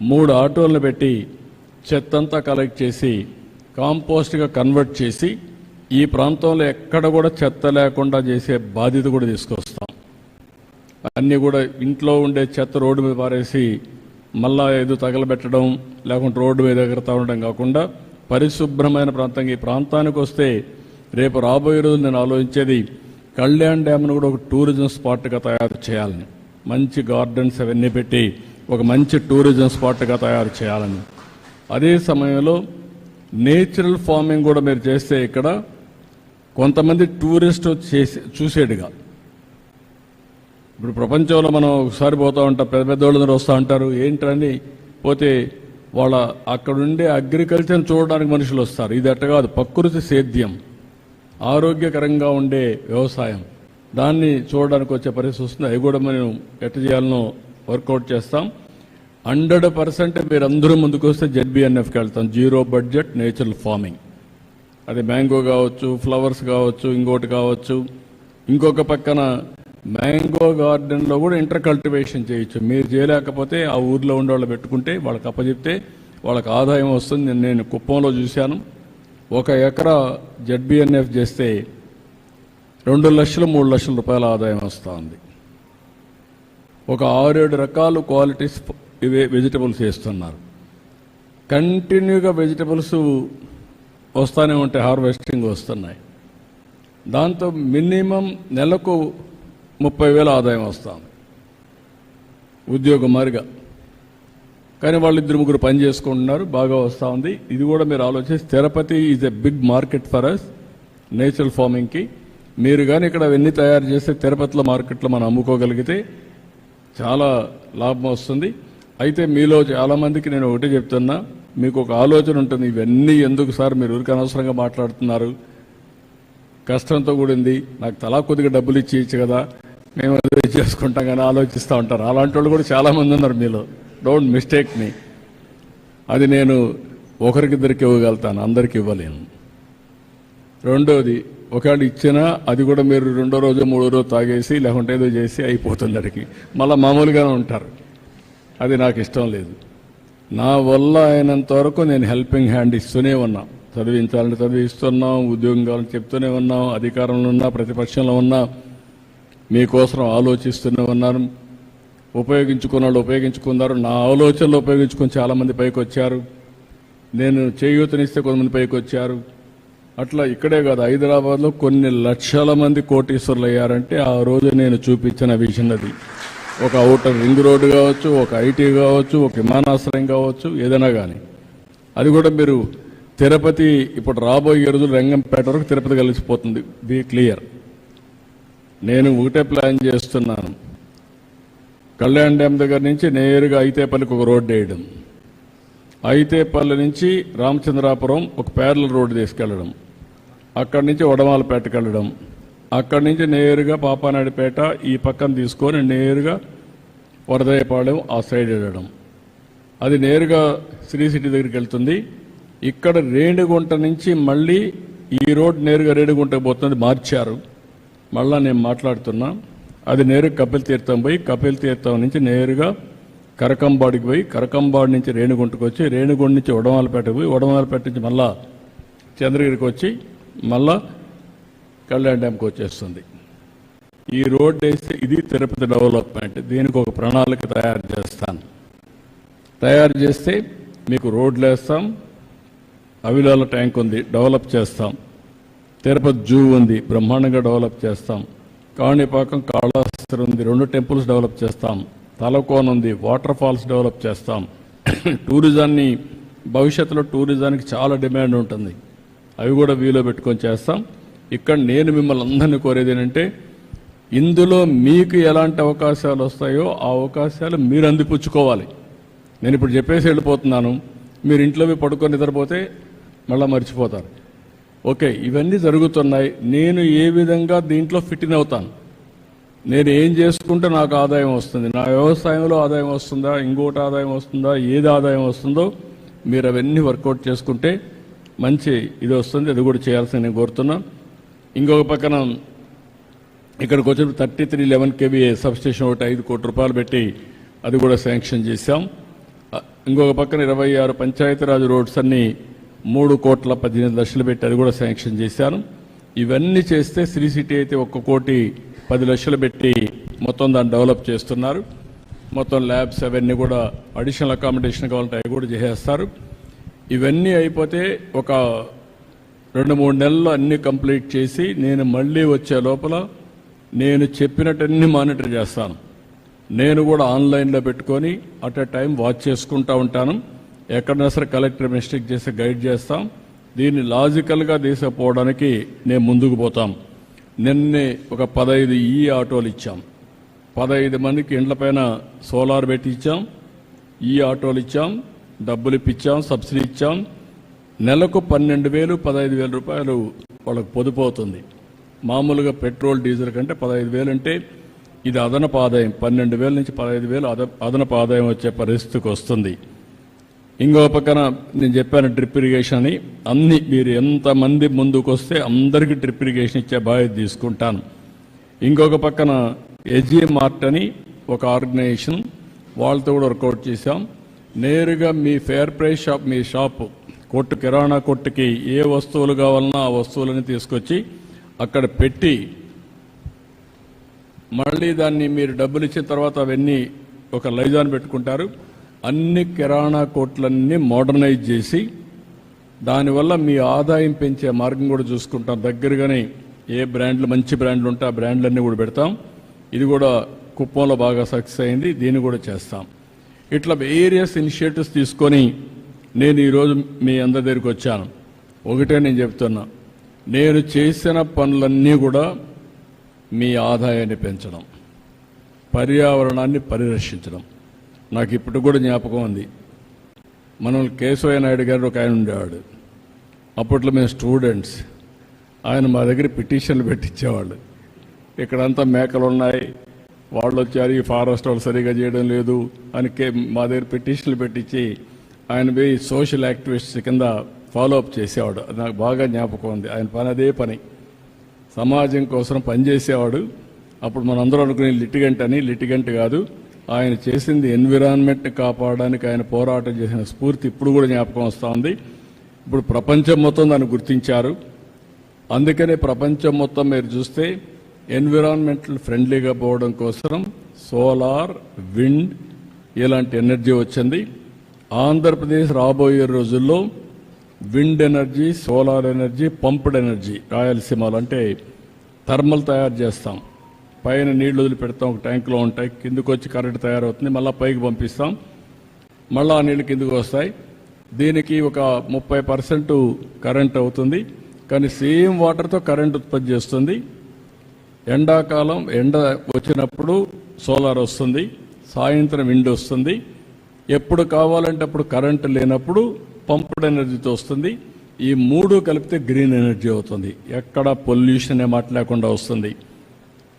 మూడు ఆటోలను పెట్టి చెత్తంతా కలెక్ట్ చేసి కాంపోస్ట్గా కన్వర్ట్ చేసి ఈ ప్రాంతంలో ఎక్కడ కూడా చెత్త లేకుండా చేసే బాధ్యత కూడా తీసుకొస్తాం. అన్నీ కూడా ఇంట్లో ఉండే చెత్త రోడ్డు మీద పారేసి మళ్ళా ఏదో తగలబెట్టడం లేకుంటే రోడ్డు మీద ఎగురుతా ఉండడం కాకుండా పరిశుభ్రమైన ప్రాంతంగా ఈ ప్రాంతానికి వస్తే రేపు రాబోయే రోజు నేను ఆలోచించేది కళ్యాణ్ డ్యామ్ను కూడా ఒక టూరిజం స్పాట్గా తయారు చేయాలని. మంచి గార్డెన్స్ అవన్నీ పెట్టి ఒక మంచి టూరిజం స్పాట్గా తయారు చేయాలని. అదే సమయంలో నేచురల్ ఫార్మింగ్ కూడా మీరు చేస్తే ఇక్కడ కొంతమంది టూరిస్ట్ చేసి చూసేడుగా. ఇప్పుడు ప్రపంచంలో మనం ఒకసారి పోతూ ఉంటాం పెద్ద పెద్ద వాళ్ళందరూ వస్తూ ఉంటారు ఏంటని పోతే వాళ్ళ అక్కడుండే అగ్రికల్చర్ చూడడానికి మనుషులు వస్తారు. ఇది అట్ట కాదు ప్రకృతి సేద్యం ఆరోగ్యకరంగా ఉండే వ్యవసాయం. దాన్ని చూడడానికి వచ్చే పరిస్థితి వస్తుంది. అవి కూడా మనం ఎట్ట చేయాలనో వర్కౌట్ చేస్తాం. హండ్రెడ్ పర్సెంట్ మీరు అందరూ ముందుకు వస్తే జెడ్బిఎన్ఎఫ్కి వెళ్తాం. Zero budget natural farming. అది మ్యాంగో కావచ్చు ఫ్లవర్స్ కావచ్చు ఇంకోటి కావచ్చు. ఇంకొక పక్కన మ్యాంగో గార్డెన్లో కూడా ఇంటర్ కల్టివేషన్ చేయొచ్చు. మీరు చేయలేకపోతే ఆ ఊర్లో ఉండే వాళ్ళు పెట్టుకుంటే వాళ్ళకి అప్పచెప్తే వాళ్ళకి ఆదాయం వస్తుంది. నేను- నేను కుప్పంలో చూశాను. ఒక ఎకరా జెడ్బిఎన్ఎఫ్ చేస్తే రెండు లక్షలు మూడు లక్షల రూపాయల ఆదాయం వస్తూ ఉంది ఒక ఆరేడు రకాలు క్వాలిటీస్ ఇవే వెజిటబుల్స్ వేస్తున్నారు. కంటిన్యూగా వెజిటబుల్స్ వస్తూనే ఉంటాయి హార్వెస్టింగ్ వస్తున్నాయి. దాంతో మినిమం నెలకు ముప్పై వేల ఆదాయం వస్తుంది ఉద్యోగం మారిగా. కానీ వాళ్ళు ఇద్దరు ముగ్గురు పని చేసుకుంటున్నారు బాగా వస్తూ ఉంది. ఇది కూడా మీరు ఆలోచిస్తే Tirupati is a big market for us natural ఫార్మింగ్కి మీరు కానీ ఇక్కడ అవన్నీ తయారు చేస్తే తిరుపతిలో మార్కెట్లో మనం అమ్ముకోగలిగితే చాలా లాభం వస్తుంది. అయితే మీలో చాలా మందికి నేను ఒకటే చెప్తున్నా. మీకు ఒక ఆలోచన ఉంటుంది. ఇవన్నీ ఎందుకు సార్ మీరు ఊరికి అనవసరంగా మాట్లాడుతున్నారు? కష్టంతో కూడింది. నాకు తలా కొద్దిగా డబ్బులు ఇచ్చి ఇచ్చు కదా. మేము అదే చేసుకుంటాం కానీ ఆలోచిస్తూ ఉంటారు. అలాంటి వాళ్ళు కూడా చాలామంది ఉన్నారు మీలో. డోంట్ మిస్టేక్ మీ అది నేను ఒకరికిద్దరికి ఇవ్వగలుగుతాను. అందరికి ఇవ్వలేను. రెండోది ఒకవేళ ఇచ్చినా అది కూడా మీరు రెండో రోజు మూడో రోజు తాగేసి లేకుంటే ఏదో చేసి అయిపోతుంది అడిగి మళ్ళీ మామూలుగానే ఉంటారు. అది నాకు ఇష్టం లేదు. నా వల్ల అయినంత వరకు నేను హెల్పింగ్ హ్యాండ్ ఇస్తూనే ఉన్నా. చదివించాలని చదివిస్తున్నాం ఉద్యోగం కావాలని చెప్తూనే ఉన్నాం అధికారంలో ఉన్నా ప్రతిపక్షంలో ఉన్నా మీకోసం ఆలోచిస్తూనే ఉన్నారు. ఉపయోగించుకున్న వాళ్ళు ఉపయోగించుకున్నారు. నా ఆలోచనలు ఉపయోగించుకుని చాలామంది పైకి వచ్చారు నేను చేయూతనిస్తే కొంతమంది పైకి వచ్చారు అట్లా ఇక్కడే కాదు. హైదరాబాద్లో కొన్ని లక్షల మంది కోటీశ్వరులు అయ్యారంటే ఆ రోజు నేను చూపించిన విజన్ అది. ఒక అవుటర్ రింగ్ రోడ్డు కావచ్చు ఒక ఐటీ కావచ్చు ఒక విమానాశ్రయం కావచ్చు ఏదైనా కానీ అది కూడా మీరు తిరుపతి ఇప్పుడు రాబోయే రోజులు రంగంపేట వరకు తిరుపతి కలిసిపోతుంది. Be clear. నేను ఒకటే ప్లాన్ చేస్తున్నాను. కళ్యాణ్ డ్యామ్ దగ్గర నుంచి నేరుగా ఐతేపల్లికి ఒక రోడ్డు వేయడం. ఐతేపల్లి నుంచి రామచంద్రాపురం ఒక పేర్ల రోడ్డు తీసుకెళ్ళడం అక్కడి నుంచి వడమాలపేటకి వెళ్ళడం అక్కడి నుంచి నేరుగా పాపానాడిపేట ఈ పక్కన తీసుకొని నేరుగా వరదయపాళెం ఆ సైడ్ వెళ్ళడం. అది నేరుగా శ్రీ సిటీ దగ్గరికి వెళ్తుంది. ఇక్కడ రేణిగుంట నుంచి మళ్ళీ ఈ రోడ్ నేరుగా రేణిగుంటకు పోతుంది. మార్చారు. మళ్ళా నేను మాట్లాడుతున్నా. అది నేరుగా కపిల్ తీర్థం పోయి కపిల్ తీర్థం నుంచి నేరుగా కరకంబాడికి పోయి కరకంబాడి నుంచి రేణిగుంటకు వచ్చి రేణిగుంట నుంచి ఉడమాలపేటకు పోయి ఉడమాలపేట నుంచి మళ్ళా చంద్రగిరికి వచ్చి మళ్ళా కళ్యాణ్ డ్యామ్కి వచ్చేస్తుంది. ఈ రోడ్డు వేస్తే ఇది తిరుపతి డెవలప్మెంట్. దీనికి ఒక ప్రణాళిక తయారు చేస్తాను. తయారు చేస్తే మీకు రోడ్లు వేస్తాం అవిలాల ట్యాంక్ ఉంది డెవలప్ చేస్తాం. తిరుపతి జూ ఉంది బ్రహ్మాండంగా డెవలప్ చేస్తాం. కాణిపాకం కాళహస్తి ఉంది రెండు టెంపుల్స్ డెవలప్ చేస్తాం. తలకోన ఉంది వాటర్ ఫాల్స్ డెవలప్ చేస్తాం. టూరిజాన్ని భవిష్యత్తులో టూరిజానికి చాలా డిమాండ్ ఉంటుంది. అవి కూడా వీలో పెట్టుకొని చేస్తాం. ఇక్కడ నేను మిమ్మల్ని అందరినీ కోరేది ఏంటంటే ఇందులో మీకు ఎలాంటి అవకాశాలు వస్తాయో ఆ అవకాశాలు మీరు అందిపుచ్చుకోవాలి. నేను ఇప్పుడు చెప్పేసి వెళ్ళిపోతున్నాను. మీరు ఇంట్లో పడుకొని నిద్రపోతే మళ్ళీ మర్చిపోతారు. ఓకే ఇవన్నీ జరుగుతున్నాయి. నేను ఏ విధంగా దీంట్లో ఫిట్ ఇన్ అవుతాను? నేను ఏం చేసుకుంటే నాకు ఆదాయం వస్తుంది? నా వ్యవసాయంలో ఆదాయం వస్తుందా? ఇంకోటి ఆదాయం వస్తుందా? ఏది ఆదాయం వస్తుందో మీరు అవన్నీ వర్కౌట్ చేసుకుంటే మంచి ఇది వస్తుంది అది కూడా చేయాల్సింది నేను కోరుతున్నాను ఇంకొక పక్కన ఇక్కడికి వచ్చిన thirty three eleven KVA substation ఒకటి ఐదు కోట్ల రూపాయలు పెట్టి అది కూడా శాంక్షన్ చేశాం. ఇంకొక పక్కన ఇరవై ఆరు పంచాయతీరాజ్ రోడ్స్ అన్ని మూడు కోట్ల పద్దెనిమిది లక్షలు పెట్టి అది కూడా శాంక్షన్ చేశాను. ఇవన్నీ చేస్తే శ్రీ సిటీ అయితే ఒక్క కోటి పది లక్షలు పెట్టి మొత్తం దాన్ని డెవలప్ చేస్తున్నారు. మొత్తం ల్యాబ్స్ అవన్నీ కూడా అడిషనల్ అకామిడేషన్ కావాలంటే అవి కూడా చేసేస్తారు. ఇవన్నీ అయిపోతే ఒక రెండు మూడు నెలల్లో అన్ని కంప్లీట్ చేసి నేను మళ్ళీ వచ్చే లోపల నేను చెప్పినట్టన్ని మానిటర్ చేస్తాను. నేను కూడా ఆన్లైన్లో పెట్టుకొని అట్ ఎ టైం వాచ్ చేసుకుంటా ఉంటాను. ఎక్కడైనా సరే కలెక్టర్ మిస్టేక్ చేసి గైడ్ చేస్తాం. దీన్ని లాజికల్గా తీసుకుపోవడానికి నేను ముందుకు పోతాం. నిన్నే ఒక పదహైదు ఈ ఆటోలు ఇచ్చాం. పదహైదు మందికి ఇండ్ల పైన సోలార్ పెట్టి ఇచ్చాం. ఈ ఆటోలు ఇచ్చాం. డబ్బులు ఇప్పించాం సబ్సిడీ ఇచ్చాం. నెలకు పన్నెండు వేలు పదహైదు వేల రూపాయలు వాళ్ళకు పొదుపు అవుతుంది మామూలుగా పెట్రోల్ డీజిల్ కంటే పదహైదు వేలు అంటే ఇది అదనపు ఆదాయం పన్నెండు వేల నుంచి పదహైదు వేలు అద అదనపు ఆదాయం వచ్చే పరిస్థితికి వస్తుంది. ఇంకో పక్కన నేను చెప్పాను డ్రిప్ ఇరిగేషన్ అని. అన్ని మీరు ఎంతమంది ముందుకు వస్తే అందరికీ డ్రిప్ ఇరిగేషన్ ఇచ్చే బాధ్యత తీసుకుంటాను. ఇంకొక పక్కన ఎస్జీ మార్ట్ అని ఒక ఆర్గనైజేషన్. వాళ్ళతో కూడా వర్కౌట్ చేశాం. నేరుగా మీ ఫేర్ ప్రైస్ షాప్ మీ షాప్ కొట్టు కిరాణా కొట్టుకి ఏ వస్తువులు కావాలన్నా ఆ వస్తువులని తీసుకొచ్చి అక్కడ పెట్టి మళ్ళీ దాన్ని మీరు డబ్బులు ఇచ్చిన తర్వాత అవన్నీ ఒక లైజాన్ పెట్టుకుంటారు. అన్ని కిరాణా కోట్లన్నీ మోడర్నైజ్ చేసి దానివల్ల మీ ఆదాయం పెంచే మార్గం కూడా చూసుకుంటాం. దగ్గరగానే ఏ బ్రాండ్లు మంచి బ్రాండ్లు ఉంటే ఆ బ్రాండ్లన్నీ కూడా పెడతాం. ఇది కూడా కుప్పంలో బాగా సక్సెస్ అయింది. దీన్ని కూడా చేస్తాం. ఇట్లా వేరియస్ ఇనిషియేటివ్స్ తీసుకొని నేను ఈరోజు మీ అందరి దగ్గరికి వచ్చాను. ఒకటే నేను చెప్తున్నా. నేను చేసిన పనులన్నీ కూడా మీ ఆదాయాన్ని పెంచడం పర్యావరణాన్ని పరిరక్షించడం. నాకు ఇప్పుడు కూడా జ్ఞాపకం ఉంది. మనం కేశవయ్య నాయుడు గారు ఒక ఆయన ఉండేవాడు. అప్పట్లో మేము స్టూడెంట్స్ ఆయన మా దగ్గర పిటిషన్లు పెట్టించేవాళ్ళు. ఇక్కడంతా మేకలు ఉన్నాయి వాళ్ళు వచ్చారు ఈ ఫారెస్ట్ వాళ్ళు సరిగా చేయడం లేదు అని కే- మా దగ్గర పిటిషన్లు పెట్టించి ఆయన పోయి సోషల్ యాక్టివిస్ట్ కింద ఫాలో అప్ చేసేవాడు. అది నాకు బాగా జ్ఞాపకం ఉంది. ఆయన పని అదే పని. సమాజం కోసం పనిచేసేవాడు అప్పుడు మనందరం అనుకునే లిటిగెంట్ అని. లిటిగెంట్ కాదు. ఆయన చేసింది ఎన్విరాన్మెంట్ కాపాడడానికి ఆయన పోరాటం చేసిన స్ఫూర్తి ఇప్పుడు కూడా జ్ఞాపకం వస్తూ ఉంది. ఇప్పుడు ప్రపంచం మొత్తం దాన్ని గుర్తించారు. అందుకనే ప్రపంచం మొత్తం మీరు చూస్తే ఎన్విరాన్మెంటల్ ఫ్రెండ్లీగా పోవడం కోసం సోలార్ విండ్ ఇలాంటి ఎనర్జీ వచ్చింది. ఆంధ్రప్రదేశ్ రాబోయే రోజుల్లో wind energy solar energy pumped energy రాయలసీమలో అంటే థర్మల్ తయారు చేస్తాం. పైన నీళ్ళు వదిలి పెడతాం ఒక ట్యాంకులో ఉంటాయి కిందకు వచ్చి కరెంట్ తయారవుతుంది మళ్ళీ పైకి పంపిస్తాం. మళ్ళీ ఆ నీళ్ళు కిందకు వస్తాయి. దీనికి ఒక ముప్పై పర్సెంట్ కరెంట్ అవుతుంది. కానీ సేమ్ వాటర్తో కరెంట్ ఉత్పత్తి చేస్తుంది. ఎండాకాలం ఎండ వచ్చినప్పుడు సోలార్ వస్తుంది సాయంత్రం విండ్ వస్తుంది. ఎప్పుడు కావాలంటే అప్పుడు కరెంట్ లేనప్పుడు పంప్డ్ ఎనర్జీతో వస్తుంది. ఈ మూడు కలిపితే గ్రీన్ ఎనర్జీ అవుతుంది. ఎక్కడ పొల్యూషన్ మాట లేకుండా వస్తుంది.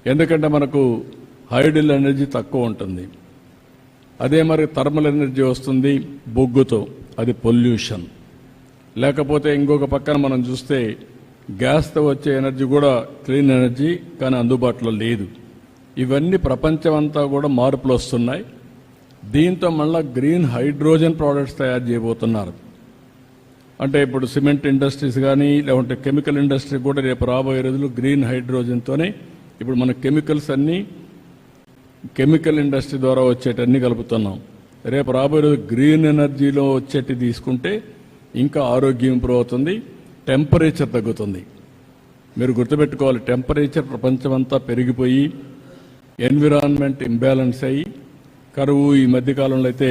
ఎందుకంటే మనకు హైడిల్ ఎనర్జీ తక్కువ ఉంటుంది. అదే మరి థర్మల్ ఎనర్జీ వస్తుంది బొగ్గుతో అది పొల్యూషన్ లేకపోతే ఇంకొక పక్కన మనం చూస్తే గ్యాస్తో వచ్చే ఎనర్జీ కూడా క్లీన్ ఎనర్జీ కానీ అందుబాటులో లేదు. ఇవన్నీ ప్రపంచం అంతా కూడా మార్పులు వస్తున్నాయి. దీంతో మళ్ళా గ్రీన్ హైడ్రోజన్ ప్రోడక్ట్స్ తయారు చేయబోతున్నారు. అంటే ఇప్పుడు సిమెంట్ ఇండస్ట్రీస్ కానీ లేకుంటే కెమికల్ ఇండస్ట్రీ కూడా రేపు రాబోయే రోజులు గ్రీన్ హైడ్రోజన్తోనే ఇప్పుడు మన కెమికల్స్ అన్నీ కెమికల్ ఇండస్ట్రీ ద్వారా వచ్చేటన్ని కలుపుతున్నాం. రేపు రాబోయే రోజు గ్రీన్ ఎనర్జీలో వచ్చేటి తీసుకుంటే ఇంకా ఆరోగ్యం ఇంప్రూవ్ అవుతుంది. టెంపరేచర్ తగ్గుతుంది. మీరు గుర్తుపెట్టుకోవాలి టెంపరేచర్ ప్రపంచమంతా పెరిగిపోయి ఎన్విరాన్మెంట్ ఇంబ్యాలెన్స్ అయ్యి కరువు ఈ మధ్యకాలంలో అయితే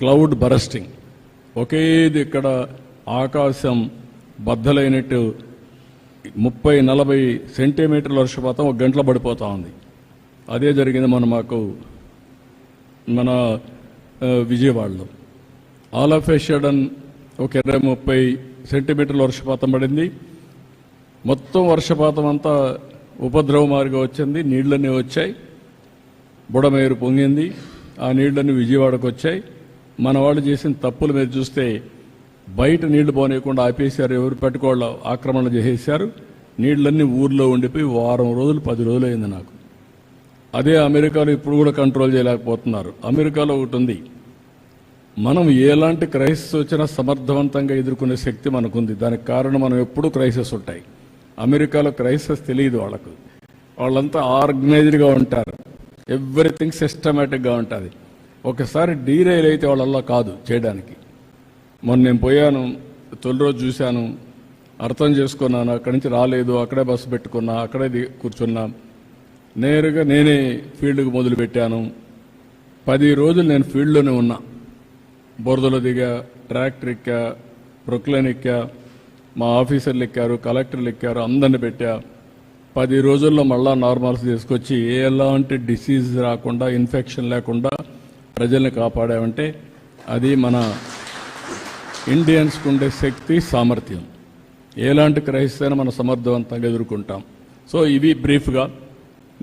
క్లౌడ్ బరస్టింగ్. ఒకేది ఇక్కడ ఆకాశం బద్దలైనట్టు ముప్పై నలభై సెంటీమీటర్ల వర్షపాతం ఒక గంటలో పడిపోతూ ఉంది. అదే జరిగింది మన మాకు మన విజయవాడలో. ఆల్ ఆఫ్ ఏ షడన్ ఒక ఇరవై ముప్పై సెంటీమీటర్ల వర్షపాతం పడింది. మొత్తం వర్షపాతం అంతా ఉపద్రవ మార్గం వచ్చింది. నీళ్ళన్నీ వచ్చాయి. బుడమేరు పొంగింది. ఆ నీళ్ళన్నీ విజయవాడకు వచ్చాయి. మన వాళ్ళు చేసిన తప్పులు మీరు చూస్తే బయట నీళ్ళు పోనీయకుండా ఆపేశారు. ఎవరు పెట్టుకోళ్ళ ఆక్రమణ చేసేశారు. నీళ్ళన్నీ ఊర్లో ఉండిపోయి వారం రోజులు పది రోజులు అయింది నాకు. అదే అమెరికాలో ఇప్పుడు కూడా కంట్రోల్ చేయలేకపోతున్నారు. అమెరికాలో ఒకటి ఉంది. మనం ఎలాంటి క్రైసిస్ వచ్చినా సమర్థవంతంగా ఎదుర్కొనే శక్తి మనకుంది. దానికి కారణం మనం ఎప్పుడూ క్రైసిస్ ఉంటాయి. అమెరికాలో క్రైసిస్ తెలియదు వాళ్ళకు. వాళ్ళంతా ఆర్గనైజ్డ్గా ఉంటారు. ఎవ్రీథింగ్ సిస్టమేటిక్గా ఉంటుంది. ఒకసారి డీరైల్ అయితే వాళ్ళల్లా కాదు చేయడానికి. మొన్న నేను పోయాను తొలి రోజు చూశాను. అర్థం చేసుకున్నాను అక్కడి నుంచి రాలేదు అక్కడే బస్సు పెట్టుకున్నా అక్కడే కూర్చున్నా. నేరుగా నేనే ఫీల్డ్కి మొదలుపెట్టాను. పది రోజులు నేను ఫీల్డ్లోనే ఉన్నా. బురదలో దిగా ట్రాక్టర్ ఎక్కా ప్రొక్లైన్ ఎక్కా మా ఆఫీసర్లు ఎక్కారు కలెక్టర్లు ఎక్కారు అందరిని పెట్టా. పది రోజుల్లో మళ్ళా నార్మల్స్ తీసుకొచ్చి ఎలాంటి డిసీజ్ రాకుండా ఇన్ఫెక్షన్ లేకుండా ప్రజల్ని కాపాడామంటే అది మన ఇండియన్స్కి ఉండే శక్తి సామర్థ్యం. ఎలాంటి క్రైసిస్ అయినా మనం సమర్థవంతంగా ఎదుర్కొంటాం. సో ఇవి బ్రీఫ్గా.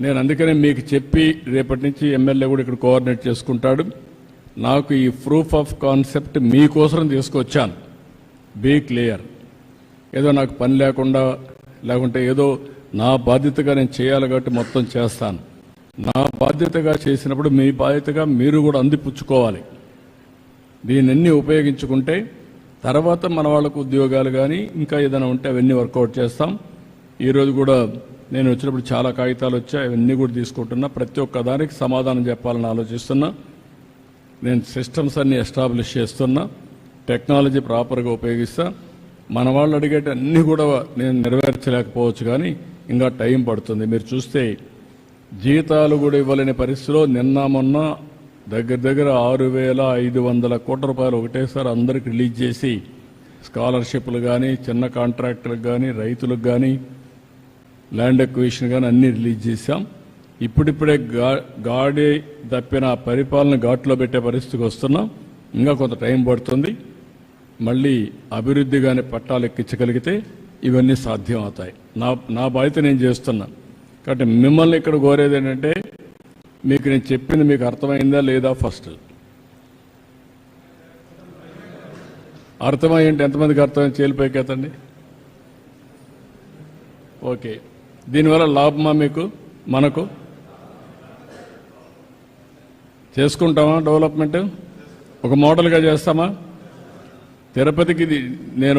నేను అందుకనే మీకు చెప్పి రేపటి నుంచి ఎమ్మెల్యే కూడా ఇక్కడ కోఆర్డినేట్ చేసుకుంటాడు. నాకు ఈ ప్రూఫ్ ఆఫ్ కాన్సెప్ట్ మీకోసం తీసుకొచ్చాను. బీ క్లియర్ ఏదో నాకు పని లేకుండా లేకుంటే ఏదో నా బాధ్యతగా నేను చేయాలి కాబట్టి మొత్తం చేస్తాను. నా బాధ్యతగా చేసినప్పుడు మీ బాధ్యతగా మీరు కూడా అందిపుచ్చుకోవాలి. దీనన్ని ఉపయోగించుకుంటే తర్వాత మన వాళ్ళకు ఉద్యోగాలు కానీ ఇంకా ఏదైనా ఉంటే అవన్నీ వర్కౌట్ చేస్తాం. ఈరోజు కూడా నేను వచ్చినప్పుడు చాలా కాగితాలు వచ్చాయి అవన్నీ కూడా తీసుకుంటున్నా. ప్రతి ఒక్క దానికి సమాధానం చెప్పాలని ఆలోచిస్తున్నా. నేను సిస్టమ్స్ అన్ని ఎస్టాబ్లిష్ చేస్తున్నా టెక్నాలజీ ప్రాపర్గా ఉపయోగిస్తా. మన వాళ్ళు అడిగేటి అన్నీ కూడా నేను నెరవేర్చలేకపోవచ్చు కానీ ఇంకా టైం పడుతుంది. మీరు చూస్తే జీతాలు కూడా ఇవ్వలేని పరిస్థితిలో నిన్న మొన్న దగ్గర దగ్గర ఆరు వేల ఐదు వందల కోట్ల రూపాయలు ఒకటేసారి అందరికి రిలీజ్ చేసి స్కాలర్షిప్లు కానీ చిన్న కాంట్రాక్టర్లకు కానీ రైతులకు కానీ ల్యాండ్ ఎక్విషన్ కానీ అన్నీ రిలీజ్ చేశాం. ఇప్పుడిప్పుడే గా గాడి తప్పిన పరిపాలన ఘాట్లో పెట్టే పరిస్థితికి వస్తున్నాం. ఇంకా కొంత టైం పడుతుంది. మళ్ళీ అభివృద్ధి కానీ పట్టాలు ఎక్కించగలిగితే ఇవన్నీ సాధ్యం అవుతాయి నా నా బాధ్యత నేను చేస్తున్నా. కాబట్టి మిమ్మల్ని ఇక్కడ కోరేది ఏంటంటే మీకు నేను చెప్పింది మీకు అర్థమైందా లేదా ఫస్ట్? అర్థమయ్యంటే ఎంతమందికి అర్థమైంది చేలిపోయి కదండి ఓకే. దీనివల్ల లాభమా మీకు? మనకు? చేసుకుంటామా డెవలప్మెంట్ ఒక మోడల్గా చేస్తామా? తిరుపతికి ఇది నేను